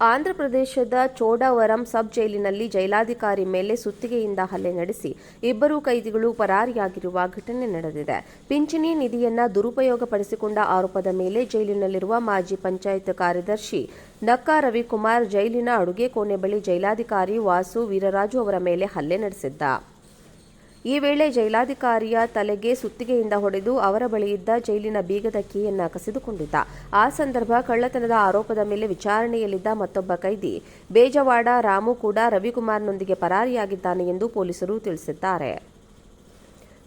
ಆಂಧ್ರಪ್ರದೇಶದ ಚೋಡಾವರಂ ಸಬ್ ಜೈಲಿನಲ್ಲಿ ಜೈಲಾಧಿಕಾರಿ ಮೇಲೆ ಸುತ್ತಿಗೆಯಿಂದ ಹಲ್ಲೆ ನಡೆಸಿ ಇಬ್ಬರು ಕೈದಿಗಳು ಪರಾರಿಯಾಗಿರುವ ಘಟನೆ ನಡೆದಿದೆ. ಪಿಂಚಣಿ ನಿಧಿಯನ್ನ ದುರುಪಯೋಗಪಡಿಸಿಕೊಂಡ ಆರೋಪದ ಮೇಲೆ ಜೈಲಿನಲ್ಲಿರುವ ಮಾಜಿ ಪಂಚಾಯತ್ ಕಾರ್ಯದರ್ಶಿ ನಕ್ಕಾ ರವಿಕುಮಾರ್ ಜೈಲಿನ ಅಡುಗೆ ಕೋಣೆ ಬಳಿ ಜೈಲಾಧಿಕಾರಿ ವಾಸು ವೀರರಾಜು ಅವರ ಮೇಲೆ ಹಲ್ಲೆ ನಡೆಸಿದ್ದ. ಈ ವೇಳೆ ಜೈಲಾಧಿಕಾರಿಯ ತಲೆಗೆ ಸುತ್ತಿಗೆಯಿಂದ ಹೊಡೆದು ಅವರ ಬಳಿಯಿದ್ದ ಜೈಲಿನ ಬೀಗದ ಕೀಯನ್ನ ಕಸಿದುಕೊಂಡಿದ್ದ. ಆ ಸಂದರ್ಭ ಕಳ್ಳತನದ ಆರೋಪದ ಮೇಲೆ ವಿಚಾರಣೆಯಲ್ಲಿದ್ದ ಮತ್ತೊಬ್ಬ ಕೈದಿ. ಬೇಜವಾಡ ರಾಮು ಕೂಡ ರವಿಕುಮಾರ್ನೊಂದಿಗೆ ಪರಾರಿಯಾಗಿದ್ದಾನೆ ಎಂದು ಪೊಲೀಸರು ತಿಳಿಸಿದ್ದಾರೆ.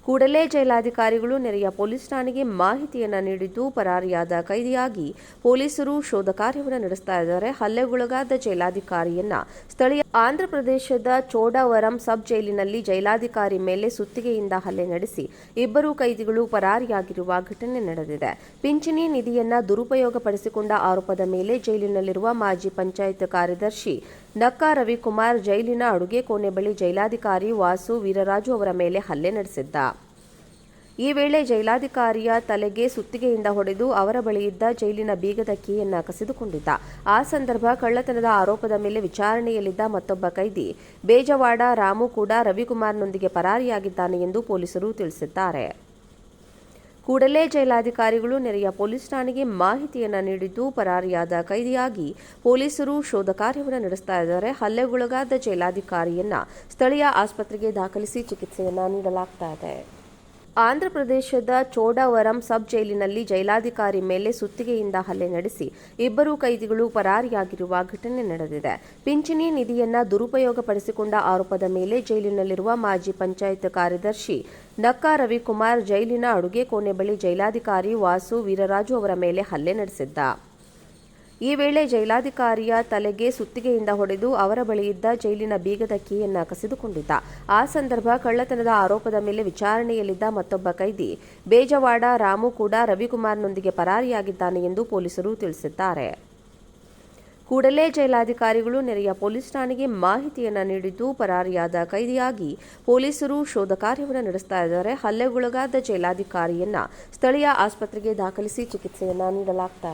ಕೂಡಲೇ ಜೈಲಾಧಿಕಾರಿಗಳು ನೆರೆಯ ಪೊಲೀಸ್ ಠಾಣೆಗೆ ಮಾಹಿತಿಯನ್ನು ನೀಡಿದ್ದು ಪರಾರಿಯಾದ ಕೈದಿಯಾಗಿ ಪೊಲೀಸರು ಶೋಧ ಕಾರ್ಯವನ್ನು ನಡೆಸ್ತಾ ಇದ್ದಾರೆ. ಹಲ್ಲೆಗೊಳಗಾದ ಜೈಲಾಧಿಕಾರಿಯನ್ನ ಸ್ಥಳೀಯ ಆಂಧ್ರಪ್ರದೇಶದ ಚೋಡವರಂ ಸಬ್ ಜೈಲಿನಲ್ಲಿ ಜೈಲಾಧಿಕಾರಿ ಮೇಲೆ ಸುತ್ತಿಗೆಯಿಂದ ಹಲ್ಲೆ ನಡೆಸಿ ಇಬ್ಬರು ಕೈದಿಗಳು ಪರಾರಿಯಾಗಿರುವ ಘಟನೆ ನಡೆದಿದೆ. ಪಿಂಚಣಿ ನಿಧಿಯನ್ನ ದುರುಪಯೋಗಪಡಿಸಿಕೊಂಡ ಆರೋಪದ ಮೇಲೆ ಜೈಲಿನಲ್ಲಿರುವ ಮಾಜಿ ಪಂಚಾಯತ್ ಕಾರ್ಯದರ್ಶಿ ನಕ್ಕಾ ರವಿಕುಮಾರ್ ಜೈಲಿನ ಅಡುಗೆ ಕೋಣೆ ಬಳಿ ಜೈಲಾಧಿಕಾರಿ ವಾಸು ವೀರರಾಜು ಅವರ ಮೇಲೆ ಹಲ್ಲೆ ನಡೆಸಿದ್ದ. ಈ ವೇಳೆ ಜೈಲಾಧಿಕಾರಿಯ ತಲೆಗೆ ಸುತ್ತಿಗೆಯಿಂದ ಹೊಡೆದು ಅವರ ಬಳಿಯಿದ್ದ ಜೈಲಿನ ಬೀಗದ ಕೀಯನ್ನ ಕಸಿದುಕೊಂಡಿದ್ದ. ಆ ಸಂದರ್ಭ ಕಳ್ಳತನದ ಆರೋಪದ ಮೇಲೆ ವಿಚಾರಣೆಯಲ್ಲಿದ್ದ ಮತ್ತೊಬ್ಬ ಕೈದಿ. ಬೇಜವಾಡ ರಾಮು ಕೂಡ ರವಿಕುಮಾರ್ನೊಂದಿಗೆ ಪರಾರಿಯಾಗಿದ್ದಾನೆ ಎಂದು ಪೊಲೀಸರು ತಿಳಿಸಿದ್ದಾರೆ. ಕೂಡಲೇ ಜೈಲಾಧಿಕಾರಿಗಳು ನೆರೆಯ ಪೊಲೀಸ್ ಠಾಣೆಗೆ ಮಾಹಿತಿಯನ್ನು ನೀಡಿದ್ದು ಪರಾರಿಯಾದ ಕೈದಿಯಾಗಿ ಪೊಲೀಸರು ಶೋಧ ಕಾರ್ಯವನ್ನು ನಡೆಸ್ತಾ ಇದ್ದಾರೆ. ಹಲ್ಲೆಗೊಳಗಾದ ಜೈಲಾಧಿಕಾರಿಯನ್ನ ಸ್ಥಳೀಯ ಆಸ್ಪತ್ರೆಗೆ ದಾಖಲಿಸಿ ಚಿಕಿತ್ಸೆಯನ್ನ ನೀಡಲಾಗ್ತಾ ಆಂಧ್ರಪ್ರದೇಶದ ಚೋಡಾವರಂ ಸಬ್ ಜೈಲಿನಲ್ಲಿ ಜೈಲಾಧಿಕಾರಿ ಮೇಲೆ ಸುತ್ತಿಗೆಯಿಂದ ಹಲ್ಲೆ ನಡೆಸಿ ಇಬ್ಬರು ಕೈದಿಗಳು ಪರಾರಿಯಾಗಿರುವ ಘಟನೆ ನಡೆದಿದೆ. ಪಿಂಚಣಿ ನಿಧಿಯನ್ನ ದುರುಪಯೋಗಪಡಿಸಿಕೊಂಡ ಆರೋಪದ ಮೇಲೆ ಜೈಲಿನಲ್ಲಿರುವ ಮಾಜಿ ಪಂಚಾಯತ್ ಕಾರ್ಯದರ್ಶಿ ನಕ್ಕಾ ರವಿಕುಮಾರ್ ಜೈಲಿನ ಅಡುಗೆ ಕೋಣೆ ಬಳಿ ಜೈಲಾಧಿಕಾರಿ ವಾಸು ವೀರರಾಜು ಅವರ ಮೇಲೆ ಹಲ್ಲೆ ನಡೆಸಿದ್ದ. ಈ ವೇಳೆ ಜೈಲಾಧಿಕಾರಿಯ ತಲೆಗೆ ಸುತ್ತಿಗೆಯಿಂದ ಹೊಡೆದು ಅವರ ಬಳಿಯಿದ್ದ ಜೈಲಿನ ಬೀಗದ ಕೀಯನ್ನ ಕಸಿದುಕೊಂಡಿದ್ದ. ಆ ಸಂದರ್ಭ ಕಳ್ಳತನದ ಆರೋಪದ ಮೇಲೆ ವಿಚಾರಣೆಯಲ್ಲಿದ್ದ ಮತ್ತೊಬ್ಬ ಕೈದಿ. ಬೇಜವಾಡ ರಾಮು ಕೂಡ ರವಿಕುಮಾರ್ನೊಂದಿಗೆ ಪರಾರಿಯಾಗಿದ್ದಾನೆ ಎಂದು ಪೊಲೀಸರು ತಿಳಿಸಿದ್ದಾರೆ. ಕೂಡಲೇ ಜೈಲಾಧಿಕಾರಿಗಳು ನೆರೆಯ ಪೊಲೀಸ್ ಠಾಣೆಗೆ ಮಾಹಿತಿಯನ್ನು ನೀಡಿದ್ದು ಪರಾರಿಯಾದ ಕೈದಿಯಾಗಿ ಪೊಲೀಸರು ಶೋಧ ಕಾರ್ಯವನ್ನು ನಡೆಸ್ತಾ ಇದ್ದಾರೆ. ಹಲ್ಲೆಗೊಳಗಾದ ಜೈಲಾಧಿಕಾರಿಯನ್ನ ಸ್ಥಳೀಯ ಆಸ್ಪತ್ರೆಗೆ ದಾಖಲಿಸಿ ಚಿಕಿತ್ಸೆಯನ್ನ ನೀಡಲಾಗ್ತಾ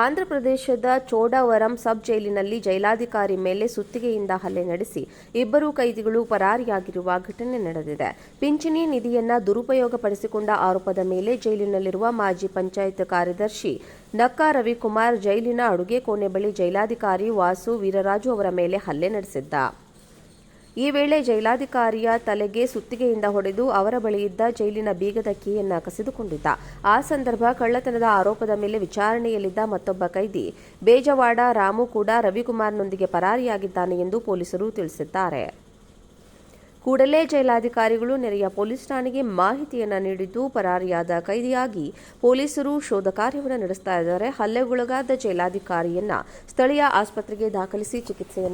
ಆಂಧ್ರಪ್ರದೇಶದ ಚೋಡಾವರಂ ಸಬ್ ಜೈಲಿನಲ್ಲಿ ಜೈಲಾಧಿಕಾರಿ ಮೇಲೆ ಸುತ್ತಿಗೆಯಿಂದ ಹಲ್ಲೆ ನಡೆಸಿ ಇಬ್ಬರು ಕೈದಿಗಳು ಪರಾರಿಯಾಗಿರುವ ಘಟನೆ ನಡೆದಿದೆ. ಪಿಂಚಣಿ ನಿಧಿಯನ್ನ ದುರುಪಯೋಗಪಡಿಸಿಕೊಂಡ ಆರೋಪದ ಮೇಲೆ ಜೈಲಿನಲ್ಲಿರುವ ಮಾಜಿ ಪಂಚಾಯತ್ ಕಾರ್ಯದರ್ಶಿ ನಕ್ಕಾ ರವಿಕುಮಾರ್ ಜೈಲಿನ ಅಡುಗೆ ಕೋಣೆ ಬಳಿ ಜೈಲಾಧಿಕಾರಿ ವಾಸು ವೀರರಾಜು ಅವರ ಮೇಲೆ ಹಲ್ಲೆ ನಡೆಸಿದ್ದ. ಈ ವೇಳೆ ಜೈಲಾಧಿಕಾರಿಯ ತಲೆಗೆ ಸುತ್ತಿಗೆಯಿಂದ ಹೊಡೆದು ಅವರ ಬಳಿಯಿದ್ದ ಜೈಲಿನ ಬೀಗದ ಕೀಯನ್ನ ಕಸಿದುಕೊಂಡಿದ್ದ. ಆ ಸಂದರ್ಭ ಕಳ್ಳತನದ ಆರೋಪದ ಮೇಲೆ ವಿಚಾರಣೆಯಲ್ಲಿದ್ದ ಮತ್ತೊಬ್ಬ ಕೈದಿ. ಬೇಜವಾಡ ರಾಮು ಕೂಡ ರವಿಕುಮಾರ್ನೊಂದಿಗೆ ಪರಾರಿಯಾಗಿದ್ದಾನೆ ಎಂದು ಪೊಲೀಸರು ತಿಳಿಸಿದ್ದಾರೆ. ಕೂಡಲೇ ಜೈಲಾಧಿಕಾರಿಗಳು ನೆರೆಯ ಪೊಲೀಸ್ ಠಾಣೆಗೆ ಮಾಹಿತಿಯನ್ನು ನೀಡಿದ್ದು ಪರಾರಿಯಾದ ಕೈದಿಯಾಗಿ ಪೊಲೀಸರು ಶೋಧ ಕಾರ್ಯವನ್ನು ನಡೆಸ್ತಾ ಇದ್ದಾರೆ. ಹಲ್ಲೆಗೊಳಗಾದ ಜೈಲಾಧಿಕಾರಿಯನ್ನ ಸ್ಥಳೀಯ ಆಸ್ಪತ್ರೆಗೆ ದಾಖಲಿಸಿ ಚಿಕಿತ್ಸೆಯನ್ನ